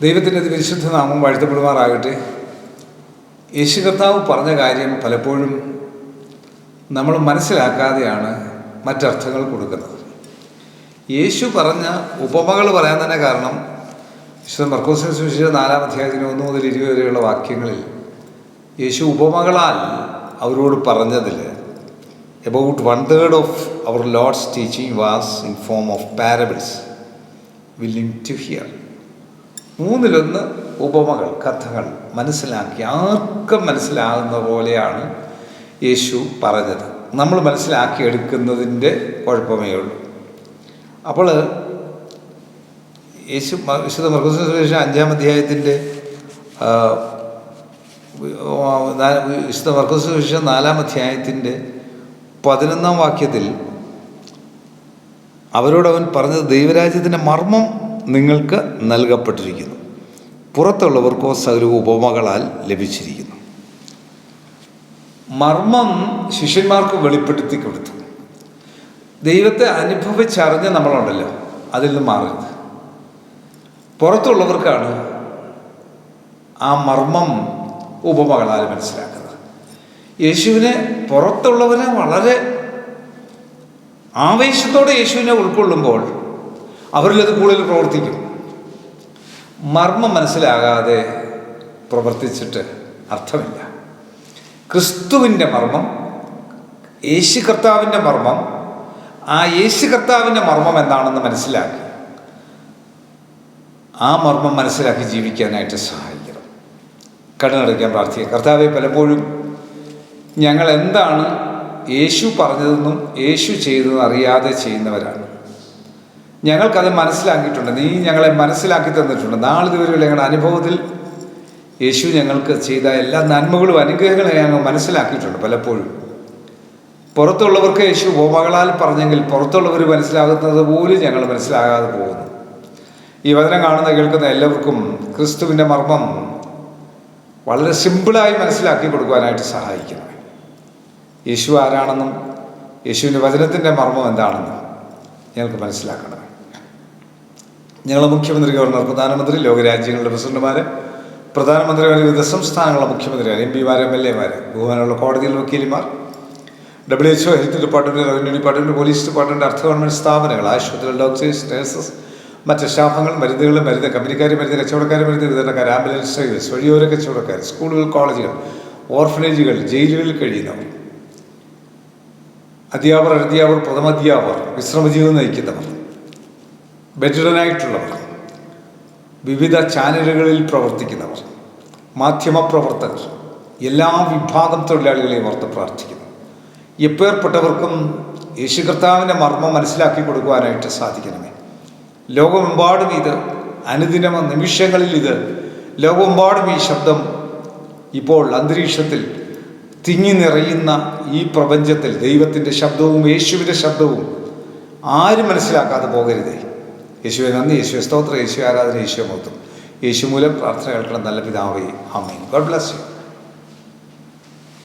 ദൈവത്തിന്റെ വിശുദ്ധ നാമം വാഴ്ത്തപ്പെടുമാറാകട്ടെ. യേശു കർത്താവ് പറഞ്ഞ കാര്യം പലപ്പോഴും നമ്മൾ മനസ്സിലാക്കാതെയാണ് മറ്റർത്ഥങ്ങൾ കൊടുക്കുന്നത്. യേശു പറഞ്ഞ ഉപമകൾ പറയാൻ തന്നെ കാരണം വിശുദ്ധ മർക്കോസിനെ സൂക്ഷിച്ച നാലാം അധ്യായത്തിന് ഒന്ന് മുതൽ ഇരുപത് വരെയുള്ള വാക്യങ്ങളിൽ യേശു ഉപമകളാൽ അവരോട് പറഞ്ഞതിൽ about one third of our Lord's teaching was in form of parables willing to hear മൂന്നിലൊന്ന് ഉപമകൾ കഥകൾ. മനസ്സിലാക്കി. ആർക്കും മനസ്സിലാകുന്ന പോലെയാണ് യേശു പറഞ്ഞത്. നമ്മൾ മനസ്സിലാക്കി എടുക്കുന്നതിന്റെ കുഴപ്പമേ ഉള്ളൂ. അപ്പോൾ യേശു വിശുദ്ധ മൃഗസുശേഷ അഞ്ചാം അധ്യായത്തിന്റെ വിശുദ്ധ മർക്കോസ് സുവിശേഷം നാലാം അധ്യായത്തിന്റെ പതിനൊന്നാം വാക്യത്തിൽ അവരോട് അവൻ പറഞ്ഞത് ദൈവരാജ്യത്തിന്റെ മർമ്മം നിങ്ങൾക്ക് നൽകപ്പെട്ടിരിക്കുന്നു. പുറത്തുള്ളവർക്കോ സകല ഉപമകളാൽ ലഭിച്ചിരിക്കുന്നു. മർമ്മം ശിഷ്യന്മാർക്ക് വെളിപ്പെടുത്തി കൊടുത്തു. ദൈവത്തെ അനുഭവിച്ചറിഞ്ഞ് നമ്മളുണ്ടല്ലോ അതിൽ നിന്ന് മാറരുത്. പുറത്തുള്ളവർക്കാണ് ആ മർമ്മം ഉപമകളാൽ മനസ്സിലാക്കുന്നത്. യേശുവിനെ പുറത്തുള്ളവരെ വളരെ ആവേശത്തോടെ യേശുവിനെ ഉൾക്കൊള്ളുമ്പോൾ അവരിലത് കൂടുതൽ പ്രവർത്തിക്കും. മർമ്മം മനസ്സിലാകാതെ പ്രവർത്തിച്ചിട്ട് അർത്ഥമില്ല. ക്രിസ്തുവിന്റെ മർമ്മം യേശു കർത്താവിന്റെ മർമ്മം ആ യേശു കർത്താവിന്റെ മർമ്മം എന്താണെന്ന് മനസ്സിലാക്കി ആ മർമ്മം മനസ്സിലാക്കി ജീവിക്കാനായിട്ട് സഹായിക്കണം. കണ്ണടയ്ക്കാൻ പ്രാർത്ഥിക്കുക കർത്താവെ പലപ്പോഴും ഞങ്ങൾ എന്താണ് യേശു പറഞ്ഞതെന്നും യേശു ചെയ്തതെന്നും അറിയാതെ ചെയ്യുന്നവരാണ്. ഞങ്ങൾക്കത് മനസ്സിലാക്കിയിട്ടുണ്ട്. നീ ഞങ്ങളെ മനസ്സിലാക്കി തന്നിട്ടുണ്ട്. നാളിതുവരെയുള്ള ഞങ്ങളുടെ അനുഭവത്തിൽ യേശു ഞങ്ങൾക്ക് ചെയ്ത എല്ലാ നന്മകളും അനുഗ്രഹങ്ങളും ഞങ്ങൾ മനസ്സിലാക്കിയിട്ടുണ്ട് പലപ്പോഴും. പുറത്തുള്ളവർക്ക് യേശു ഉപമകളാൽ പറഞ്ഞെങ്കിൽ പുറത്തുള്ളവർ മനസ്സിലാകുന്നത് പോലും ഞങ്ങൾ മനസ്സിലാകാതെ പോകുന്നു. ഈ വചനം കാണുന്ന കേൾക്കുന്ന എല്ലാവർക്കും ക്രിസ്തുവിന്റെ മർമ്മം വളരെ സിമ്പിളായി മനസ്സിലാക്കി കൊടുക്കുവാനായിട്ട് സഹായിക്കണം യേശു ആരാണെന്നും യേശുവിന്റെ വചനത്തിന്റെ മർമ്മം എന്താണെന്നും ഞങ്ങൾക്ക് മനസ്സിലാക്കണം ഞങ്ങൾ മുഖ്യമന്ത്രി ഗവർണർ പ്രധാനമന്ത്രി ലോകരാജ്യങ്ങളുടെ പ്രസിഡന്റുമാർ പ്രധാനമന്ത്രിമാർ വിവിധ സംസ്ഥാനങ്ങളുടെ മുഖ്യമന്ത്രിമാർ എം പിമാർ എം എൽ എമാർ ബഹുമാനമുള്ള കോടതിയിൽ വക്കീലിമാർ W HO health department revenue department police department അർത്ഥ ഗവൺമെന്റ് സ്ഥാപനങ്ങൾ ആശുപത്രികൾ ഡോക്ടേഴ്സ് നഴ്സസ് മറ്റ് സ്റ്റാഫുകൾ മരുന്നുകൾ മരുന്ന് കമ്പനിക്കാർ മരുന്ന് കച്ചവടക്കാർ മരുന്ന് വിതരണക്കാർ ആംബുലൻസ് സർവീസ് വഴിയോര കച്ചവടക്കാർ സ്കൂളുകൾ കോളേജുകൾ ഓർഫനേജുകൾ ജയിലുകളിൽ കഴിയുന്നവർ. അധ്യാപകർ അധ്യാപകർ പ്രഥമാധ്യാപകർ വിശ്രമജീവിതം നയിക്കുന്നവർ ബെറ്ററനായിട്ടുള്ളവർ വിവിധ ചാനലുകളിൽ പ്രവർത്തിക്കുന്നവർ മാധ്യമപ്രവർത്തകർ എല്ലാ വിഭാഗം തൊഴിലാളികളെയും ഓർത്ത് പ്രാർത്ഥിക്കുന്നു. എപ്പേർപ്പെട്ടവർക്കും യേശു കർത്താവിന്റെ മർമ്മം മനസ്സിലാക്കി കൊടുക്കുവാനായിട്ട് സാധിക്കണമേ. ലോകമെമ്പാടും ഇത് അനുദിന നിമിഷങ്ങളിൽ ഇത് ലോകമെമ്പാടും ഈ ശബ്ദം ഇപ്പോൾ അന്തരീക്ഷത്തിൽ തിങ്ങി നിറയുന്ന ഈ പ്രപഞ്ചത്തിൽ ദൈവത്തിന്റെ ശബ്ദവും യേശുവിന്റെ ശബ്ദവും ആരും മനസ്സിലാക്കാതെ പോകരുതേ. യേശുവെ നന്ദി യേശുവെ സ്തോത്രം യേശു ആരാധന യേശുവെ മൊത്തം യേശു മൂലം പ്രാർത്ഥന കേൾക്കണം നല്ല പിതാവേ. അമ്മയും ഗോഡ് ബ്ലസ് യു.